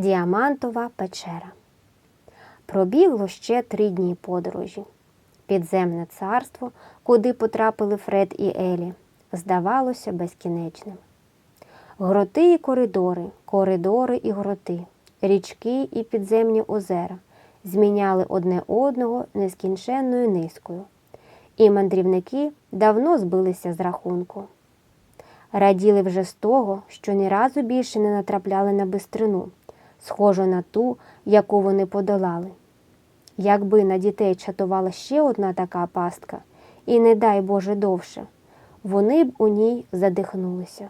Діамантова печера. Пробігло ще три дні подорожі. Підземне царство, куди потрапили Фред і Елі, здавалося безкінечним. Гроти і коридори, коридори і гроти, річки і підземні озера зміняли одне одного нескінченною низкою, і мандрівники давно збилися з рахунку. Раділи вже з того, що ні разу більше не натрапляли на бистрину, схожу на ту, яку вони подолали. Якби на дітей чатувала ще одна така пастка, і не дай Боже довше, вони б у ній задихнулися.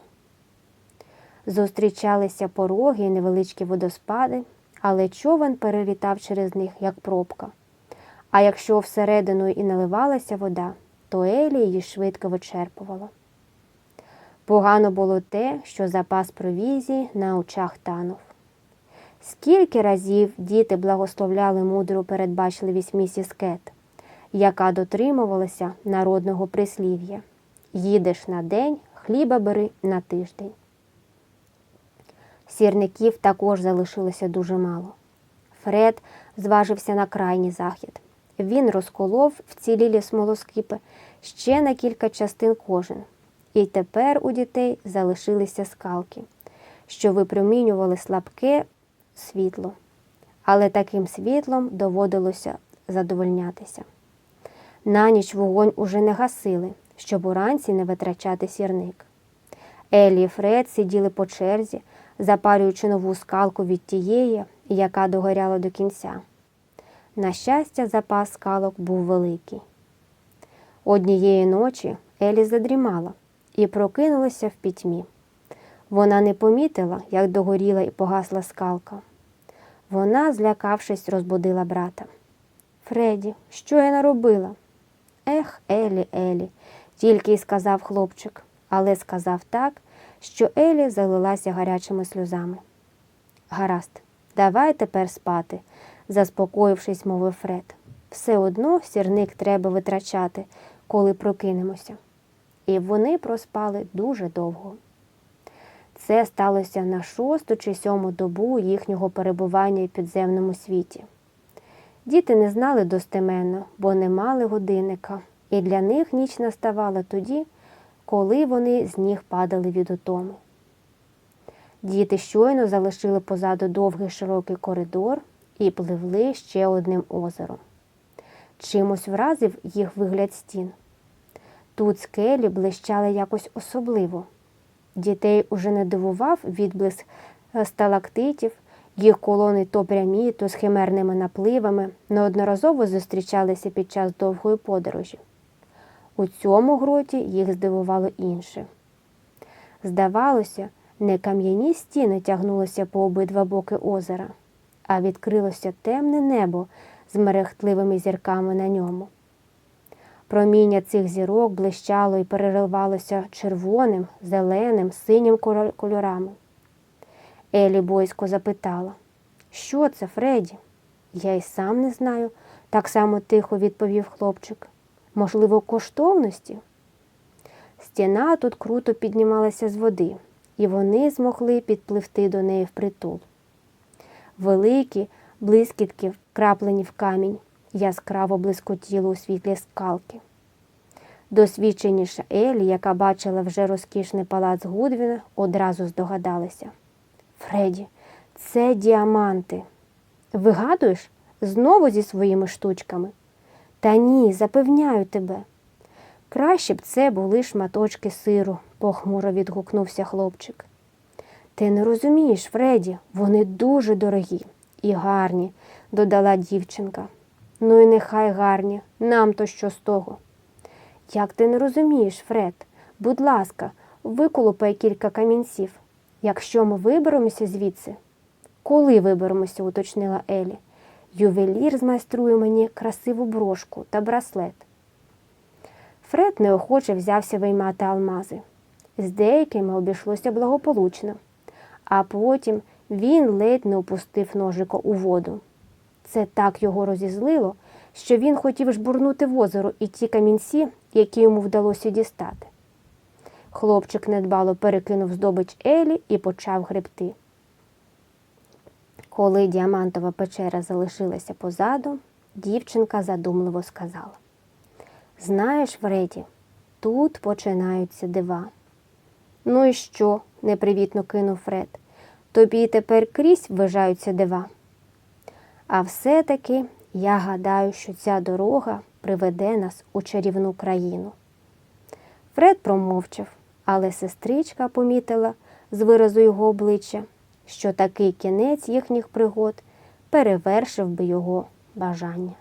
Зустрічалися пороги і невеличкі водоспади, але човен перелітав через них, як пробка. А якщо всередину і наливалася вода, то Елі її швидко вичерпувала. Погано було те, що запас провізії на очах танув. Скільки разів діти благословляли мудру передбачливість місіс Кет, яка дотримувалася народного прислів'я їдеш на день, хліба бери на тиждень. Сірників також залишилося дуже мало. Фред зважився на крайній захід. Він розколов вцілілі смолоскипи ще на кілька частин кожен. І тепер у дітей залишилися скалки, що випромінювали слабке світло, але таким світлом доводилося задовольнятися. На ніч вогонь уже не гасили, щоб уранці не витрачати сірник. Елі і Фред сиділи по черзі, запарюючи нову скалку від тієї, яка догоряла до кінця. На щастя, запас скалок був великий. Однієї ночі Елі задрімала і прокинулася в пітьмі. Вона не помітила, як догоріла і погасла скалка. Вона, злякавшись, розбудила брата. Фредді, що я наробила? Ех, Елі, Елі, тільки й сказав хлопчик, але сказав так, що Елі залилася гарячими сльозами. Гаразд, давай тепер спати, заспокоївшись, мовив Фред. Все одно сірник треба витрачати, коли прокинемося. І вони проспали дуже довго. Це сталося на шосту чи сьому добу їхнього перебування в підземному світі. Діти не знали достеменно, бо не мали годинника, і для них ніч наставала тоді, коли вони з ніг падали від утоми. Діти щойно залишили позаду довгий широкий коридор і пливли ще одним озером. Чимось вразив їх вигляд стін. Тут скелі блищали якось особливо. Дітей уже не дивував відблиск сталактитів, їх колони то прямі, то з химерними напливами неодноразово зустрічалися під час довгої подорожі. У цьому гроті їх здивувало інше. Здавалося, не кам'яні стіни тягнулися по обидва боки озера, а відкрилося темне небо з мерехтливими зірками на ньому. Проміння цих зірок блищало і переривалося червоним, зеленим, синім кольорами. Елі бойсько запитала, що це, Фредді? Я й сам не знаю, так само тихо відповів хлопчик. Можливо, коштовності? Стіна тут круто піднімалася з води, і вони змогли підпливти до неї впритул. Великі блискітки, вкраплені в камінь, яскраво блискотіли у світлі скалки. Досвідченіша Елі, яка бачила вже розкішний палац Гудвіна, одразу здогадалася. Фредді, це діаманти. Вигадуєш? Знову зі своїми штучками? Та ні, запевняю тебе. Краще б це були шматочки сиру, похмуро відгукнувся хлопчик. Ти не розумієш, Фредді, вони дуже дорогі і гарні, додала дівчинка. Ну і нехай гарні, нам то що з того. Як ти не розумієш, Фред? Будь ласка, виколупай кілька камінців. Якщо ми виберемося звідси. Коли виберемося, уточнила Елі. Ювелір змайструє мені красиву брошку та браслет. Фред неохоче взявся виймати алмази. З деякими обійшлося благополучно, а потім він ледь не опустив ножика у воду. Це так його розізлило, що він хотів жбурнути в озеро і ті камінці, які йому вдалося дістати. Хлопчик недбало перекинув здобич Елі і почав гребти. Коли діамантова печера залишилася позаду, дівчинка задумливо сказала: Знаєш, Фреді, тут починаються дива. Ну і що? непривітно кинув Фред. Тобі тепер крізь вважаються дива. А все-таки я гадаю, що ця дорога приведе нас у чарівну країну. Фред промовчав, але сестричка помітила з виразу його обличчя, що такий кінець їхніх пригод перевершив би його бажання.